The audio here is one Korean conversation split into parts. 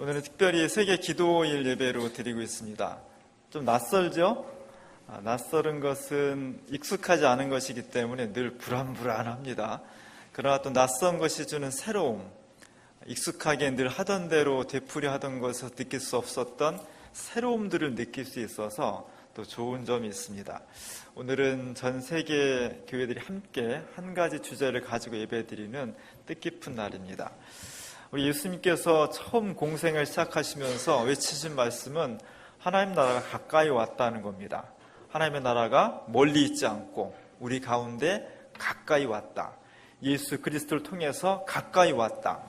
오늘은 특별히 세계 기도일 예배로 드리고 있습니다. 좀 낯설죠? 아, 낯설은 것은 익숙하지 않은 것이기 때문에 늘 불안불안합니다. 그러나 또 낯선 것이 주는 새로움, 익숙하게 늘 하던 대로 되풀이 하던 것에서 느낄 수 없었던 새로움들을 느낄 수 있어서 또 좋은 점이 있습니다. 오늘은 전 세계 교회들이 함께 한 가지 주제를 가지고 예배드리는 뜻깊은 날입니다. 우리 예수님께서 처음 공생을 시작하시면서 외치신 말씀은 하나님 나라가 가까이 왔다는 겁니다. 하나님의 나라가 멀리 있지 않고 우리 가운데 가까이 왔다. 예수 그리스도를 통해서 가까이 왔다.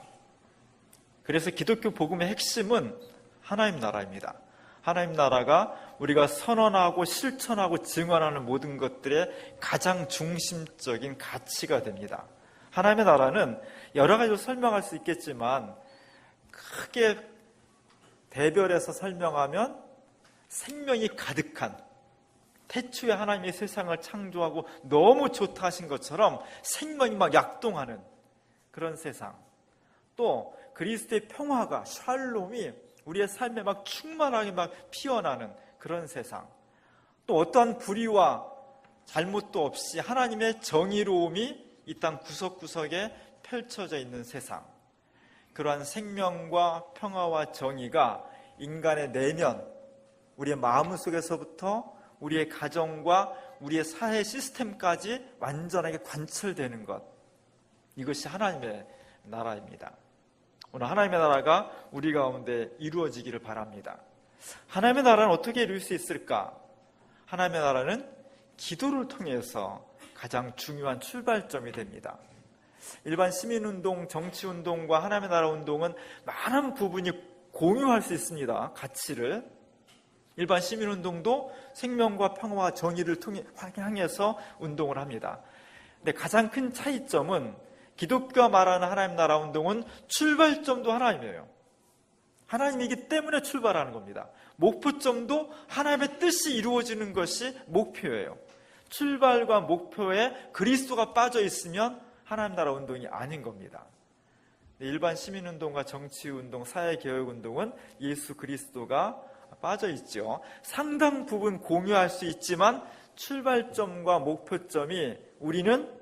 그래서 기독교 복음의 핵심은 하나님 나라입니다. 하나님 나라가 우리가 선언하고 실천하고 증언하는 모든 것들의 가장 중심적인 가치가 됩니다. 하나님의 나라는 여러 가지로 설명할 수 있겠지만 크게 대별해서 설명하면 생명이 가득한 태초에 하나님이 세상을 창조하고 너무 좋다 하신 것처럼 생명이 막 약동하는 그런 세상. 또 그리스도의 평화가 샬롬이 우리의 삶에 막 충만하게 막 피어나는 그런 세상. 또 어떠한 불의와 잘못도 없이 하나님의 정의로움이 이 땅 구석구석에 펼쳐져 있는 세상. 그러한 생명과 평화와 정의가 인간의 내면, 우리의 마음 속에서부터 우리의 가정과 우리의 사회 시스템까지 완전하게 관철되는 것. 이것이 하나님의 나라입니다. 오늘 하나님의 나라가 우리 가운데 이루어지기를 바랍니다. 하나님의 나라는 어떻게 이룰 수 있을까? 하나님의 나라는 기도를 통해서 가장 중요한 출발점이 됩니다. 일반 시민운동, 정치운동과 하나님의 나라 운동은 많은 부분이 공유할 수 있습니다. 가치를. 일반 시민운동도 생명과 평화와 정의를 통해 향해서 운동을 합니다. 근데 가장 큰 차이점은 기독교가 말하는 하나님 나라 운동은 출발점도 하나님이에요. 하나님이기 때문에 출발하는 겁니다. 목표점도 하나님의 뜻이 이루어지는 것이 목표예요. 출발과 목표에 그리스도가 빠져 있으면 하나님 나라 운동이 아닌 겁니다. 일반 시민운동과 정치운동, 사회개혁운동은 예수 그리스도가 빠져 있죠. 상당 부분 공유할 수 있지만 출발점과 목표점이 우리는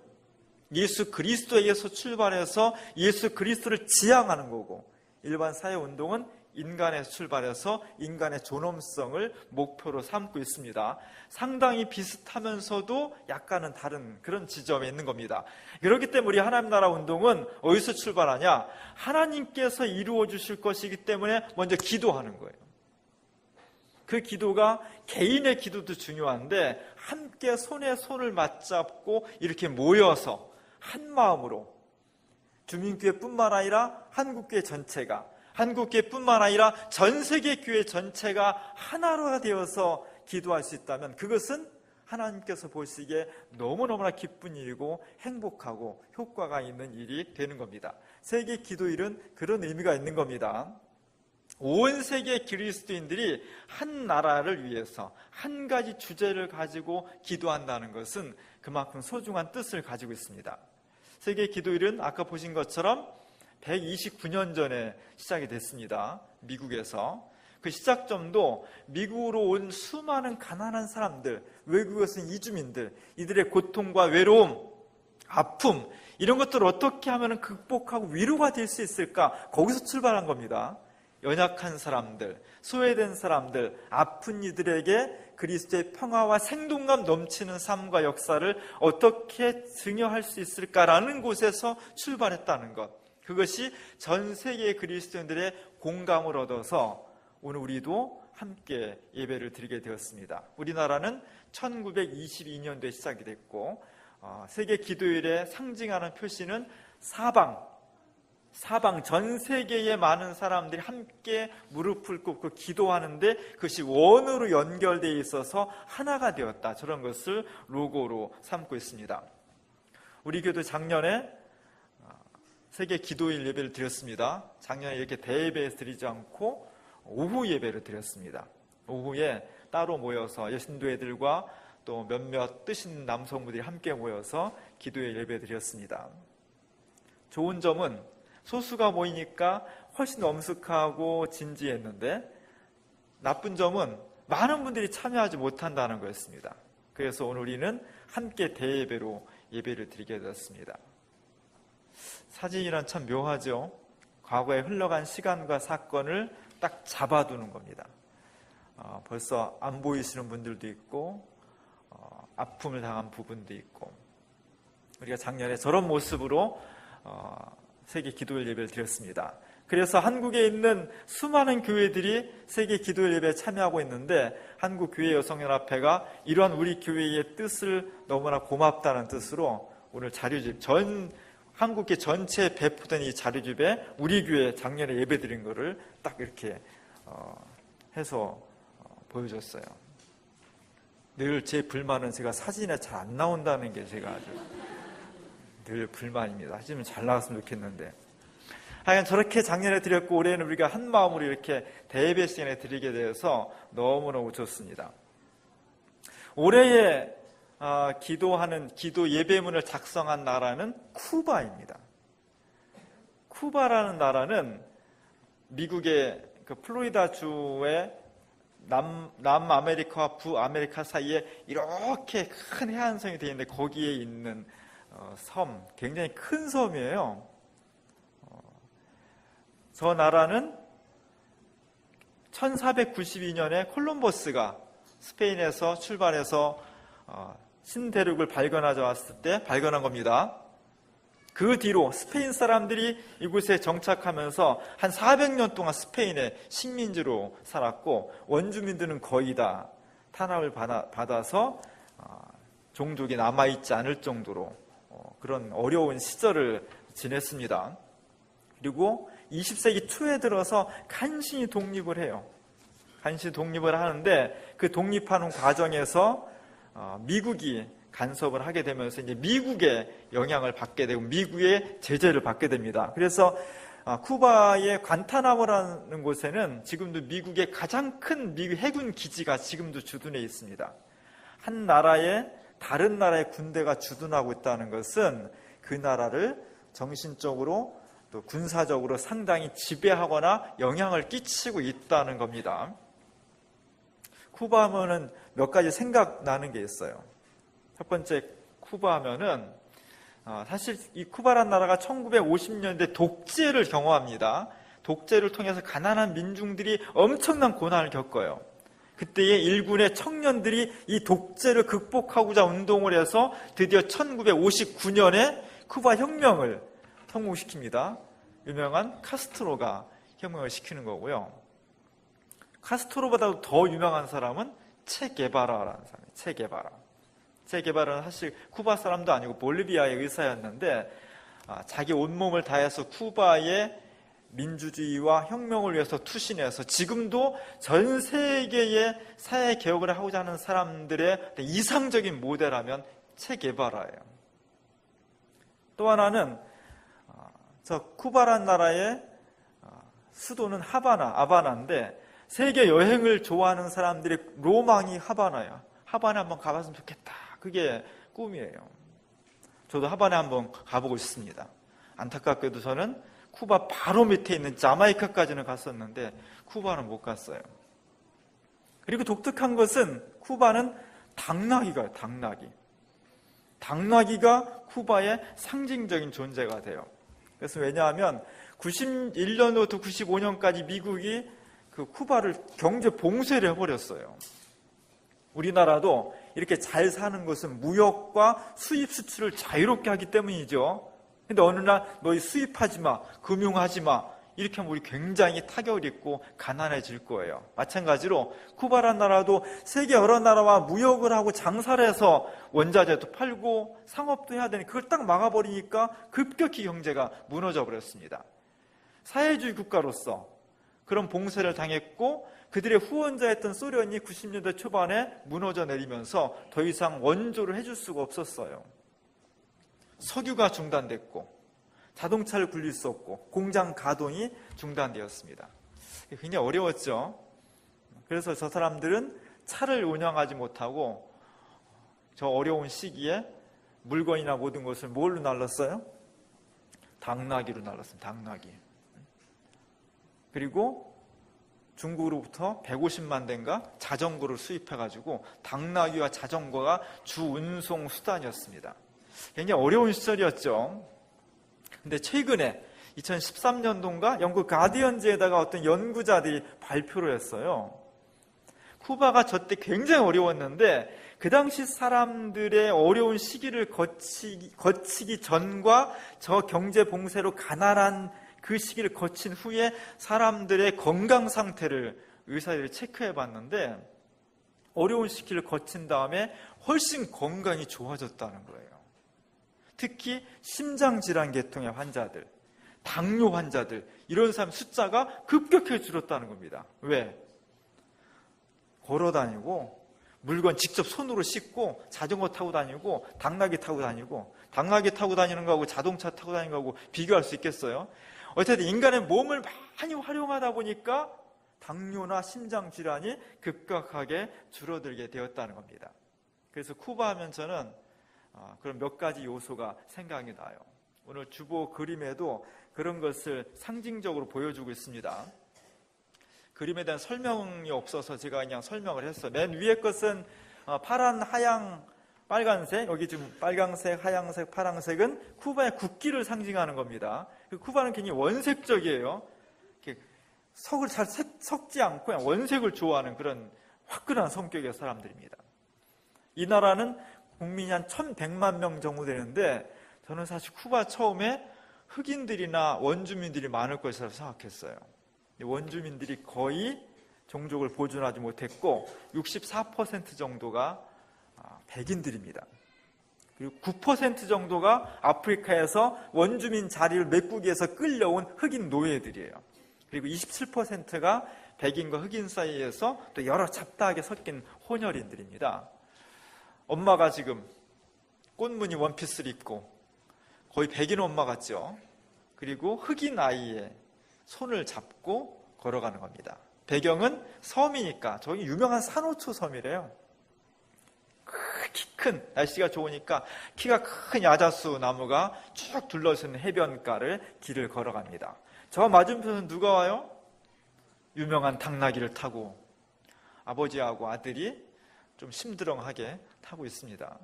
예수 그리스도에게서 출발해서 예수 그리스도를 지향하는 거고 일반 사회운동은 인간에서 출발해서 인간의 존엄성을 목표로 삼고 있습니다. 상당히 비슷하면서도 약간은 다른 그런 지점에 있는 겁니다. 그렇기 때문에 우리 하나님 나라 운동은 어디서 출발하냐? 하나님께서 이루어 주실 것이기 때문에 먼저 기도하는 거예요. 그 기도가 개인의 기도도 중요한데 함께 손에 손을 맞잡고 이렇게 모여서 한 마음으로 주민교회뿐만 아니라 한국교회 전체가 한국교회뿐만 아니라 전 세계 교회 전체가 하나로 되어서 기도할 수 있다면 그것은 하나님께서 보시기에 너무너무나 기쁜 일이고 행복하고 효과가 있는 일이 되는 겁니다. 세계 기도일은 그런 의미가 있는 겁니다. 온 세계 그리스도인들이 한 나라를 위해서 한 가지 주제를 가지고 기도한다는 것은 그만큼 소중한 뜻을 가지고 있습니다. 세계 기도일은 아까 보신 것처럼 129년 전에 시작이 됐습니다. 미국에서. 그 시작점도 미국으로 온 수많은 가난한 사람들, 외국에서 이주민들, 이들의 고통과 외로움, 아픔, 이런 것들을 어떻게 하면 극복하고 위로가 될 수 있을까? 거기서 출발한 겁니다. 연약한 사람들, 소외된 사람들, 아픈 이들에게 그리스도의 평화와 생동감 넘치는 삶과 역사를 어떻게 증여할 수 있을까라는 곳에서 출발했다는 것. 그것이 전 세계 그리스도인들의 공감을 얻어서 오늘 우리도 함께 예배를 드리게 되었습니다. 우리나라는 1922년도에 시작이 됐고 어, 세계 기도일에 상징하는 표시는 사방 사방 전 세계의 많은 사람들이 함께 무릎을 꿇고 기도하는데 그것이 원으로 연결되어 있어서 하나가 되었다. 저런 것을 로고로 삼고 있습니다. 우리 교도 작년에 세계 기도일 예배를 드렸습니다. 작년에 이렇게 대예배에서 드리지 않고 오후 예배를 드렸습니다. 오후에 따로 모여서 여신도 애들과 또 몇몇 뜻있는 남성분들이 함께 모여서 기도의 예배 드렸습니다. 좋은 점은 소수가 모이니까 훨씬 엄숙하고 진지했는데 나쁜 점은 많은 분들이 참여하지 못한다는 거였습니다. 그래서 오늘 우리는 함께 대예배로 예배를 드리게 되었습니다. 사진이란 참 묘하죠. 과거에 흘러간 시간과 사건을 딱 잡아두는 겁니다. 어, 벌써 안 보이시는 분들도 있고 어, 아픔을 당한 부분도 있고 우리가 작년에 저런 모습으로 어, 세계 기도일 예배를 드렸습니다. 그래서 한국에 있는 수많은 교회들이 세계 기도일 예배에 참여하고 있는데 한국 교회 여성연합회가 이러한 우리 교회의 뜻을 너무나 고맙다는 뜻으로 오늘 자료집 전 한국계 전체에 배포된 이 자료집에 우리 교회 작년에 예배드린 거를 딱 이렇게 어, 해서 어, 보여줬어요. 늘 제 불만은 제가 사진에 잘 안 나온다는 게 제가 아주 늘 불만입니다. 하지만 잘 나왔으면 좋겠는데. 하여간 저렇게 작년에 드렸고 올해는 우리가 한 마음으로 이렇게 대예배 시간에 드리게 되어서 너무너무 좋습니다. 올해에 어, 기도하는 기도 예배문을 작성한 나라는 쿠바입니다. 쿠바라는 나라는 미국의 그 플로리다 주의 남, 남아메리카와 북아메리카 사이에 이렇게 큰 해안성이 되어 있는데 거기에 있는 어, 섬, 굉장히 큰 섬이에요. 어, 저 나라는 1492년에 콜럼버스가 스페인에서 출발해서 어, 신대륙을 발견하자 왔을 때 발견한 겁니다. 그 뒤로 스페인 사람들이 이곳에 정착하면서 한 400년 동안 스페인의 식민지로 살았고 원주민들은 거의 다 탄압을 받아서 종족이 남아있지 않을 정도로 어, 그런 어려운 시절을 지냈습니다. 그리고 20세기 초에 들어서 간신히 독립을 해요. 간신히 독립을 하는데 그 독립하는 과정에서 어, 미국이 간섭을 하게 되면서 이제 미국의 영향을 받게 되고 미국의 제재를 받게 됩니다. 그래서 어, 쿠바의 관타나모라는 곳에는 지금도 미국의 가장 큰 미국 해군 기지가 지금도 주둔해 있습니다. 한 나라에 다른 나라의 군대가 주둔하고 있다는 것은 그 나라를 정신적으로 또 군사적으로 상당히 지배하거나 영향을 끼치고 있다는 겁니다. 쿠바 하면은 몇 가지 생각나는 게 있어요. 첫 번째 쿠바 하면은 어, 사실 이 쿠바란 나라가 1950년대 독재를 경험합니다. 독재를 통해서 가난한 민중들이 엄청난 고난을 겪어요. 그때의 일군의 청년들이 이 독재를 극복하고자 운동을 해서 드디어 1959년에 쿠바 혁명을 성공시킵니다. 유명한 카스트로가 혁명을 시키는 거고요. 카스트로보다도 더 유명한 사람은 체 게바라라는 사람이에요. 체 게바라. 체 게바라는 사실 쿠바 사람도 아니고 볼리비아의 의사였는데 아, 자기 온몸을 다해서 쿠바의 민주주의와 혁명을 위해서 투신해서 지금도 전 세계의 사회 개혁을 하고자 하는 사람들의 이상적인 모델하면 체 게바라예요. 또 하나는 어, 저 쿠바란 나라의 어, 수도는 하바나, 아바나인데 세계 여행을 좋아하는 사람들의 로망이 하바나야. 하바나 한번 가봤으면 좋겠다. 그게 꿈이에요. 저도 하바나 한번 가보고 싶습니다. 안타깝게도 저는 쿠바 바로 밑에 있는 자마이카까지는 갔었는데 쿠바는 못 갔어요. 그리고 독특한 것은 쿠바는 당나귀가 당나귀. 당나귀가 쿠바의 상징적인 존재가 돼요. 그래서 왜냐하면 91년부터 95년까지 미국이 그 쿠바를 경제 봉쇄를 해버렸어요. 우리나라도 이렇게 잘 사는 것은 무역과 수입 수출을 자유롭게 하기 때문이죠. 근데 어느 날 너희 수입하지 마, 금융하지 마. 이렇게 하면 우리 굉장히 타격을 입고 가난해질 거예요. 마찬가지로 쿠바란 나라도 세계 여러 나라와 무역을 하고 장사를 해서 원자재도 팔고 상업도 해야 되니 그걸 딱 막아버리니까 급격히 경제가 무너져 버렸습니다. 사회주의 국가로서 그런 봉쇄를 당했고 그들의 후원자였던 소련이 90년대 초반에 무너져 내리면서 더 이상 원조를 해줄 수가 없었어요. 석유가 중단됐고 자동차를 굴릴 수 없고 공장 가동이 중단되었습니다. 굉장히 어려웠죠. 그래서 저 사람들은 차를 운영하지 못하고 저 어려운 시기에 물건이나 모든 것을 뭘로 날랐어요? 당나귀로 날랐습니다. 당나귀. 그리고 중국으로부터 150만 대인가 자전거를 수입해가지고 당나귀와 자전거가 주 운송 수단이었습니다. 굉장히 어려운 시절이었죠. 근데 최근에 2013년도인가 영국 가디언즈에다가 어떤 연구자들이 발표를 했어요. 쿠바가 저때 굉장히 어려웠는데 그 당시 사람들의 어려운 시기를 거치기, 거치기 전과 저 경제 봉쇄로 가난한 그 시기를 거친 후에 사람들의 건강 상태를 의사들이 체크해 봤는데 어려운 시기를 거친 다음에 훨씬 건강이 좋아졌다는 거예요. 특히 심장 질환 계통의 환자들, 당뇨 환자들, 이런 사람 숫자가 급격히 줄었다는 겁니다. 왜? 걸어 다니고, 물건 직접 손으로 씻고, 자전거 타고 다니고, 당나귀 타고 다니고, 당나귀 타고 다니는 거하고 자동차 타고 다니는 거하고 비교할 수 있겠어요? 어쨌든 인간의 몸을 많이 활용하다 보니까 당뇨나 심장 질환이 급격하게 줄어들게 되었다는 겁니다. 그래서 쿠바 하면 저는 아, 그런 몇 가지 요소가 생각이 나요. 오늘 주보 그림에도 그런 것을 상징적으로 보여주고 있습니다. 그림에 대한 설명이 없어서 제가 그냥 설명을 했어요. 맨 위에 것은 어, 파란, 하양, 빨간색, 여기 지금 빨강색, 하양색, 파랑색은 쿠바의 국기를 상징하는 겁니다. 그 쿠바는 굉장히 원색적이에요. 석을 잘 섞지 않고 그냥 원색을 좋아하는 그런 화끈한 성격의 사람들입니다. 이 나라는 국민이 한 1100만 명 정도 되는데 저는 사실 쿠바 처음에 흑인들이나 원주민들이 많을 것이라고 생각했어요. 원주민들이 거의 종족을 보존하지 못했고 64% 정도가 아, 백인들입니다. 그리고 9% 정도가 아프리카에서 원주민 자리를 메꾸기 위해서 끌려온 흑인 노예들이에요. 그리고 27%가 백인과 흑인 사이에서 또 여러 잡다하게 섞인 혼혈인들입니다. 엄마가 지금 꽃무늬 원피스를 입고 거의 백인 엄마 같죠. 그리고 흑인 아이의 손을 잡고 걸어가는 겁니다. 배경은 섬이니까 저기 유명한 산호초 섬이래요. 키 큰 날씨가 좋으니까 키가 큰 야자수 나무가 쭉 둘러서는 해변가를 길을 걸어갑니다. 저 맞은편은 누가 와요? 유명한 당나귀를 타고 아버지하고 아들이 좀 심드렁하게 타고 있습니다.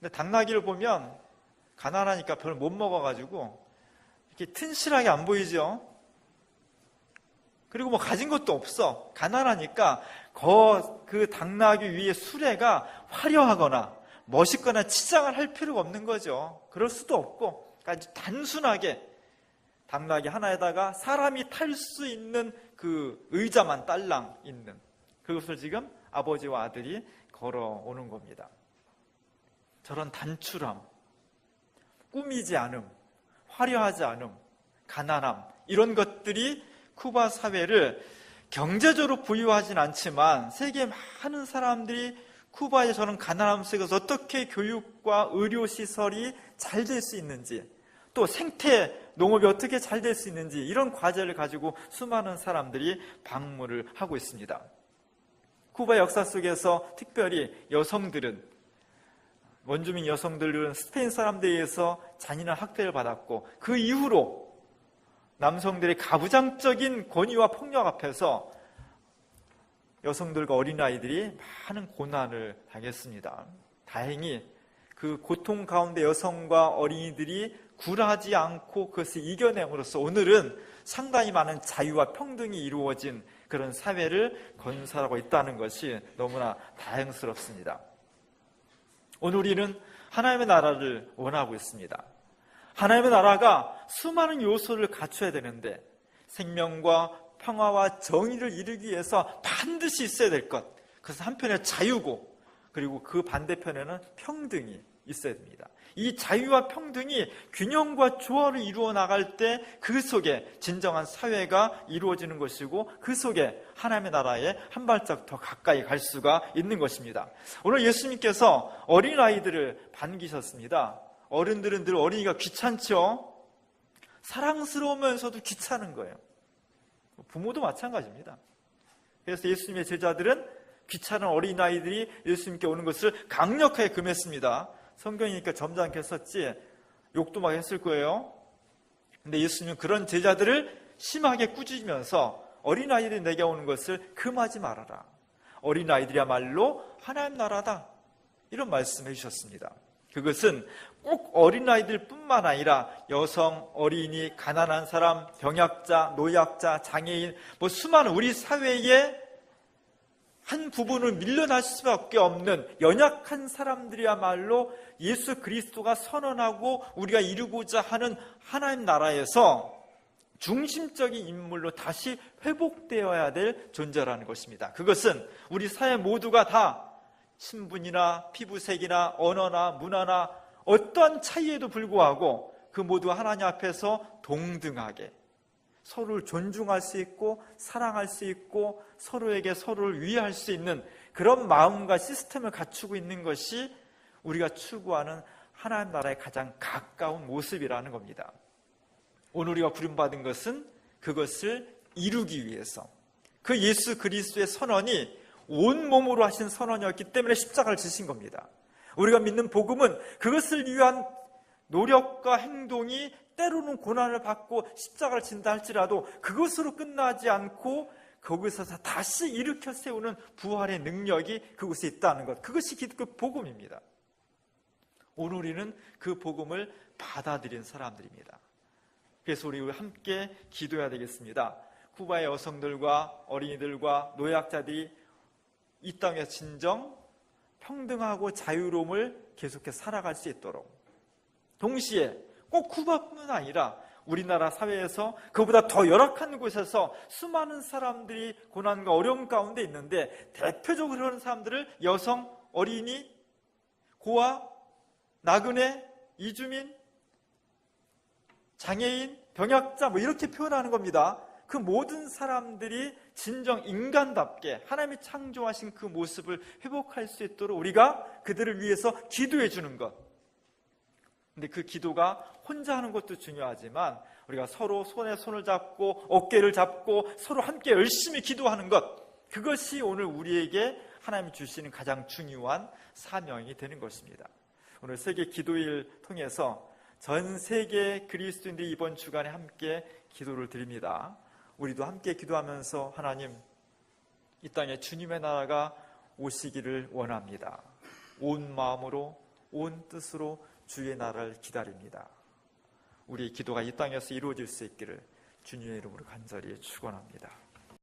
근데 당나귀를 보면 가난하니까 별로 못 먹어가지고 이렇게 튼실하게 안 보이죠? 그리고 뭐 가진 것도 없어. 가난하니까 그 당나귀 위에 수레가 화려하거나 멋있거나 치장을 할 필요가 없는 거죠. 그럴 수도 없고 아주 단순하게 당나귀 하나에다가 사람이 탈 수 있는 그 의자만 딸랑 있는 그것을 지금 아버지와 아들이 걸어오는 겁니다. 저런 단출함, 꾸미지 않음, 화려하지 않음, 가난함 이런 것들이 쿠바 사회를 경제적으로 부유하진 않지만 세계 많은 사람들이 쿠바의 저런 가난함 속에서 어떻게 교육과 의료 시설이 잘 될 수 있는지 또 생태 농업이 어떻게 잘 될 수 있는지 이런 과제를 가지고 수많은 사람들이 방문을 하고 있습니다. 쿠바 역사 속에서 특별히 여성들은 원주민 여성들은 스페인 사람들에 의해서 잔인한 학대를 받았고 그 이후로 남성들의 가부장적인 권위와 폭력 앞에서 여성들과 어린아이들이 많은 고난을 당했습니다. 다행히 그 고통 가운데 여성과 어린이들이 굴하지 않고 그것을 이겨냄으로써 오늘은 상당히 많은 자유와 평등이 이루어진 그런 사회를 건설하고 있다는 것이 너무나 다행스럽습니다. 오늘 우리는 하나님의 나라를 원하고 있습니다. 하나님의 나라가 수많은 요소를 갖춰야 되는데 생명과 평화와 정의를 이루기 위해서 반드시 있어야 될 것. 그래서 한편에 자유고 그리고 그 반대편에는 평등이 있어야 됩니다. 이 자유와 평등이 균형과 조화를 이루어 나갈 때 그 속에 진정한 사회가 이루어지는 것이고 그 속에 하나님의 나라에 한 발짝 더 가까이 갈 수가 있는 것입니다. 오늘 예수님께서 어린아이들을 반기셨습니다. 어른들은 늘 어린이가 귀찮죠? 사랑스러우면서도 귀찮은 거예요. 부모도 마찬가지입니다. 그래서 예수님의 제자들은 귀찮은 어린아이들이 예수님께 오는 것을 강력하게 금했습니다. 성경이니까 점잖게 썼지 욕도 막 했을 거예요. 근데 예수님은 그런 제자들을 심하게 꾸짖으면서 어린아이들이 내게 오는 것을 금하지 말아라. 어린아이들이야말로 하나님 나라다. 이런 말씀해 주셨습니다. 그것은 꼭 어린아이들 뿐만 아니라 여성, 어린이, 가난한 사람, 병약자, 노약자, 장애인, 뭐 수많은 우리 사회의 한 부분을 밀려날 수밖에 없는 연약한 사람들이야말로 예수 그리스도가 선언하고 우리가 이루고자 하는 하나님 나라에서 중심적인 인물로 다시 회복되어야 될 존재라는 것입니다. 그것은 우리 사회 모두가 다 신분이나 피부색이나 언어나 문화나 어떠한 차이에도 불구하고 그 모두 하나님 앞에서 동등하게 서로를 존중할 수 있고 사랑할 수 있고 서로에게 서로를 위할 수 있는 그런 마음과 시스템을 갖추고 있는 것이 우리가 추구하는 하나님 나라의 가장 가까운 모습이라는 겁니다. 오늘 우리가 부름받은 것은 그것을 이루기 위해서 그 예수 그리스도의 선언이 온 몸으로 하신 선언이었기 때문에 십자가를 지신 겁니다. 우리가 믿는 복음은 그것을 위한 노력과 행동이 때로는 고난을 받고 십자가를 진다 할지라도 그것으로 끝나지 않고 거기서 다시 일으켜 세우는 부활의 능력이 그곳에 있다는 것. 그것이 기독교 복음입니다. 오늘 우리는 그 복음을 받아들인 사람들입니다. 그래서 우리 함께 기도해야 되겠습니다. 쿠바의 여성들과 어린이들과 노약자들이 이 땅에 진정 평등하고 자유로움을 계속해 살아갈 수 있도록 동시에 꼭 쿠바뿐만 아니라 우리나라 사회에서 그보다 더 열악한 곳에서 수많은 사람들이 고난과 어려움 가운데 있는데 대표적으로 그런 사람들을 여성, 어린이, 고아, 나그네, 이주민, 장애인, 병약자 뭐 이렇게 표현하는 겁니다. 그 모든 사람들이 진정 인간답게 하나님이 창조하신 그 모습을 회복할 수 있도록 우리가 그들을 위해서 기도해 주는 것. 근데 그 기도가 혼자 하는 것도 중요하지만 우리가 서로 손에 손을 잡고 어깨를 잡고 서로 함께 열심히 기도하는 것. 그것이 오늘 우리에게 하나님이 주시는 가장 중요한 사명이 되는 것입니다. 오늘 세계 기도일 통해서 전 세계 그리스도인들이 이번 주간에 함께 기도를 드립니다. 우리도 함께 기도하면서 하나님 이 땅에 주님의 나라가 오시기를 원합니다. 온 마음으로 온 뜻으로 주의 나라를 기다립니다. 우리 기도가 이 땅에서 이루어질 수 있기를 주님의 이름으로 간절히 축원합니다.